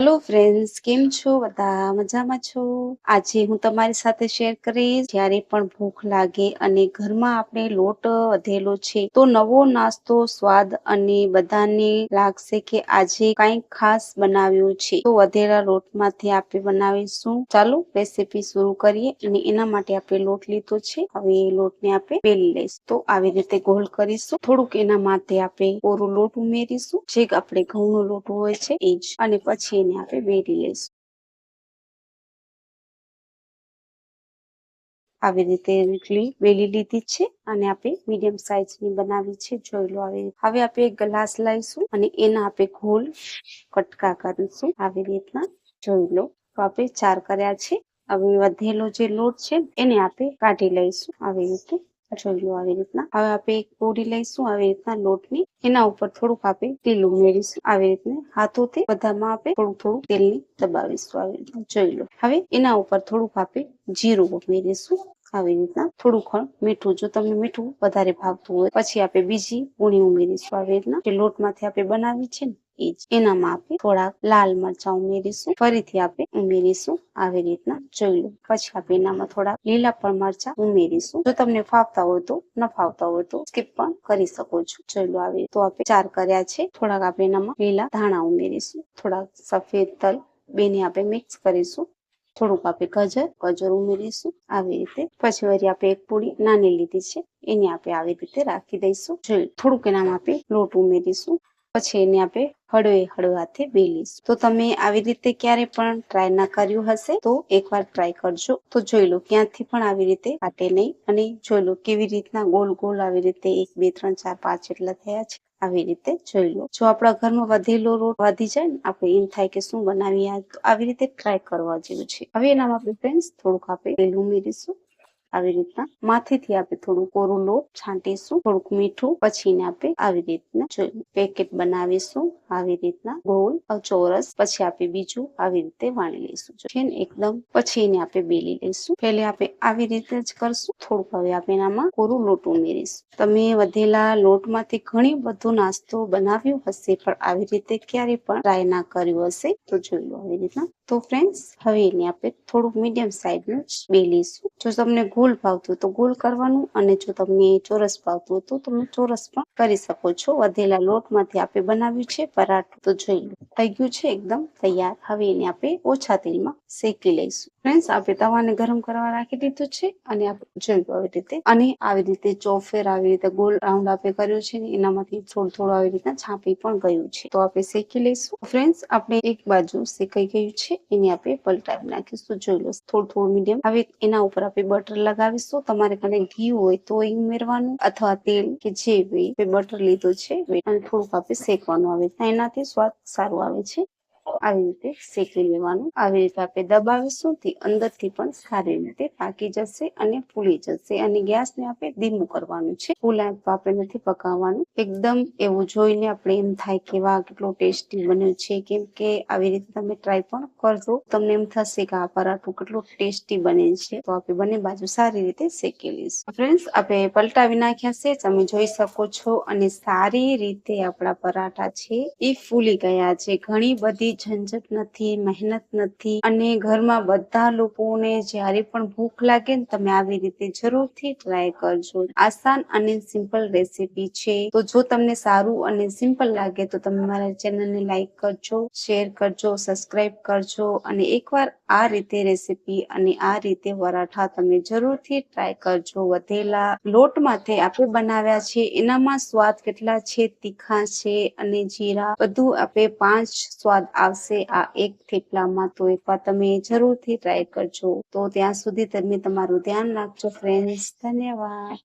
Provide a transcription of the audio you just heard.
Hello friends કેમ છો? બધા મજામાં છો? આજે હું તમારી સાથે શેર કરીશ. જ્યારે પણ ભૂખ લાગે અને ઘરમાં આપણે લોટ વધેલો છે, તો નવો નાસ્તો, સ્વાદ અને બધાને લાગશે કે આજે કંઈક ખાસ બનાવ્યું છે. તો વધેલા લોટમાંથી આપણે બનાવીશું. ચાલો રેસીપી શરૂ કરીએ અને એના માટે આપણે લોટ લીધો છે. હવે એ લોટને આપણે બેલી લઈશું. તો આવી રીતે ગોળ કરીશું. થોડુંક એના માટે આપણે કોરો લોટ ઉમેરીશું. જે આપણે ઘઉંનો લોટ હોય છે, એ જ. અને પછી એને આપણે બેરી લઈશું આવી રીતે ઇડલી વેલી લીધી છે અને આપણે મીડિયમ સાઈઝની બનાવી છે, જોઈ લો આવી હવે આપણે એક ગ્લાસ લઈશું અને એના આપણે ઘોલ કટકા કરીશું આવી રીતના, જોઈ લો. તો આપણે ચાર કર્યા છે. હવે વધેલો જે લોટ છે એને આપણે કાઢી લઈશું આવી રીતે. જોઈ આવી રીતના. હવે આપણે એક પૂરી લઈશું આવી રીતના લોટની. એના ઉપર થોડુંક આપણે તેલ ઉમેરીશું. આવી રીતના હાથોથી બધામાં આપણે થોડું થોડું તેલની દબાવીશું આવી રીતના. જોઈ લો. હવે એના ઉપર થોડુંક આપણે જીરું ઉમેરીશું. આવી રીતના થોડું ખણ મીઠું. જો તમને મીઠું વધારે ભાવતું હોય, પછી આપણે બીજી પૂણી ઉમેરીશું. આવી રીતના જે લોટમાંથી આપણે બનાવી છે ને એ એનામાં આપણે થોડાક લાલ મરચા ઉમેરીશું. ફરીથી આપણે ઉમેરીશું. આવી રીતના જોઈ લો. પછી આપણે એનામાં થોડા લીલા પણ મરચા ઉમેરીશું. જો તમને ફાવતા હોય તો, ન ફાવતા હોય તો સ્કીપ પણ કરી શકો છો. જોઈ લો આવી તો આપણે ચાર કર્યા છે. થોડાક આપણે એનામાં લીલા ધાણા ઉમેરીશું. થોડાક સફેદ તલ બેને આપણે મિક્સ કરીશું. થોડુંક આપણે ગજર ગજર ઉમેરીશું. આવી રીતે. પછી વળી આપણે એક પૂરી નાની લીધી છે. એને આપણે આવી રીતે રાખી દઈશું. જોઈ થોડુંક એનામાં આપણે લોટ ઉમેરીશું. પછી એને આપણે હળવે હળવાથી બેલીશું. તો તમે આવી રીતે ક્યારે પણ ટ્રાય ના કર્યું હશે તો એકવાર ટ્રાય કરજો. તો જોઈ લો ક્યાંથી પણ આવી રીતે કાટે નહીં અને જોઈ લો કેવી રીતના ગોલ ગોલ આવી રીતે એક, બે, ત્રણ, ચાર, પાંચ એટલા થયા છે. આવી રીતે જોઈ લો. જો આપણા ઘરમાં વધેલો રોટ વધી જાય ને, આપણે એમ થાય કે શું બનાવીએ, તો આવી રીતે ટ્રાય કરવા જેવું છે. હવે એનામાં આપણે ફ્રેન્ડ્સ થોડુંક આપણે તેલ ઉમેરીશું. આવી રીતના માથેથી આપણે થોડું કોરું લોટ છાંટીશું, થોડુંક મીઠું પછી એને આપણે આવી રીતના પેકેટ બનાવીશું, આવી રીતના ગોળ ચોરસ પછી આપણે બીજું આવી રીતે વાણી લઈશું. છે ને એકદમ પછી એને આપણે બેલી લઈશું. પહેલે આપણે આવી રીતે જ કરશું. થોડુંક હવે આપણે એનામાં કોરું લોટ ઉમેરીશું. તમે વધેલા લોટમાંથી ઘણી બધું નાસ્તો બનાવ્યો હશે, પણ આવી રીતે ક્યારે પણ ટ્રાય ના કર્યું હશે, તો જોઈ લો આવી રીતના તો ફ્રેન્ડ્સ હવે એને આપણે થોડુંક મીડિયમ સાઈઝનું બેલીશું જો તમને ગોલ ભાવતું તો ગોળ કરવાનું અને જો તમને ચોરસ ભાવતું તો તમે ચોરસ પણ કરી શકો છો. વધેલા લોટમાંથી આપણે બનાવ્યું છે પરાઠું. તો જોઈ લો, થઈ ગયું છે એકદમ તૈયાર. હવે એને આપણે ઓછા તેલમાં શેકી લઈશું. ફ્રેન્ડ્સ આપણે તવાને ગરમ કરવા રાખી દીધું છે અને આપણે જોયું આવી રીતે. અને આવી રીતે ચોફેર, આવી રીતે ગોલ રાઉન્ડ આપણે કર્યું છે એનામાંથી થોડું થોડું આવી રીતના છાપી પણ ગયું છે. તો આપણે શેકી લઈશું. ફ્રેન્ડ્સ આપણે એક બાજુ શેકાઈ ગયું છે. એને આપણે પલટાવી નાખીશું. જોઈ લો, થોડું થોડું મીડિયમ હવે એના ઉપર આપણે બટર લગાવીશું. તમારે ઘરે ઘી હોય તો એ ઉમેરવાનું અથવા તેલ કે જે બી. બટર લીધું છે અને થોડુંક આપણે શેકવાનું આવે. એનાથી સ્વાદ સારું આવે છે. આવી રીતે શેકી લેવાનું. આવી રીતે આપણે દબાવીશું તે અંદરથી પણ સારી રીતે પાકી જશે અને ફૂલી જશે. અને ગેસને આપણે ધીમું કરવાનું છે. ફૂલ આપણે નથી પકાવવાનું. એકદમ એવું જોઈને આપણે એમ થાય કે વાહ, કેટલો ટેસ્ટી બન્યું છે. કેમ કે આવી રીતે તમે ટ્રાય પણ કરજો. તમને એમ થશે કે આ પરાઠું કેટલું ટેસ્ટી બને છે. તો આપણે બંને બાજુ સારી રીતે શેકી લઈશું. ફ્રેન્ડ્સ, આપણે પલટાવી નાખ્યા છે. તમે જોઈ શકો છો. અને સારી રીતે આપણા પરાઠા છે એ ફૂલી ગયા છે. ઘણી બધી ઝંઝટ નથી, મહેનત નથી અને ઘરમાં બધા લોકોને જ્યારે પણ ભૂખ લાગે ને તમે આવી રીતે જરૂરથી ટ્રાય કરજો. આસાન અને સિમ્પલ રેસીપી છે. તો જો તમને સારું અને સિમ્પલ લાગે તો તમે મારા ચેનલને લાઈક કરજો શેર કરજો સબસ્ક્રાઇબ કરજો અને એકવાર આ રીતે રેસીપી અને આ રીતે પરાઠા તમે જરૂરથી ટ્રાય કરજો. વધેલા લોટમાંથી આપણે બનાવ્યા છે. એનામાં સ્વાદ કેટલા છે? તીખા છે અને જીરા બધું આપણે પાંચ સ્વાદ આવશે. આ એક થેપલામાં તો એકવાર તમે જરૂરથી ટ્રાય કરજો. તો ત્યાં સુધી તમે તમારું ધ્યાન રાખજો ફ્રેન્ડ્સ ધન્યવાદ.